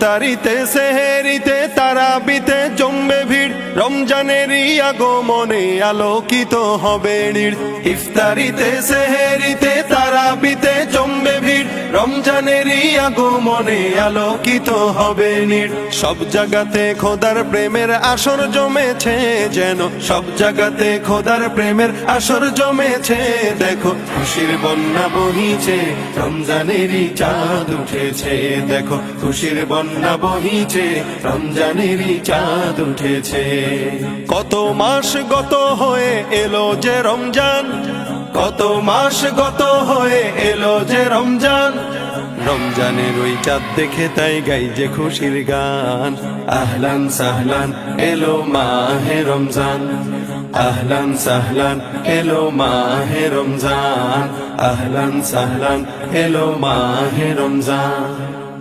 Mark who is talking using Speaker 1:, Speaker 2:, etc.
Speaker 1: ইফতারিতে সেহেরিতে তারাবিতে জমবে ভিড়। রমজানেরই আগমনে আলোকিত হবে ইফতারিতে তারাবিতে জমবে ভিড়। রমজানেরই আগমনে আলোকিত হবে নীড় সব জায়গাতে খোদার প্রেমের আসর জমেছে যেন। সব জায়গাতে খোদার প্রেমের আসর জমেছে, দেখো। খুশির বন্যা বহিছে, রমজানেরই চাঁদ উঠেছে, দেখো। খুশির বন্যা বহিছে, রমজানেরই চাঁদ উঠেছে। কত মাস গত হয়ে এলো যে রমজান কত মাস গত হয়ে এলো যে রমজান। রমজানের ওই চাঁদ দেখে তাই গাই যে খুশির গান। আহলান সাহলান, এলো মাহে রমজান। আহলান সাহলান, এলো মাহে রমজান। আহলান সাহলান, এলো মাহে রমজান।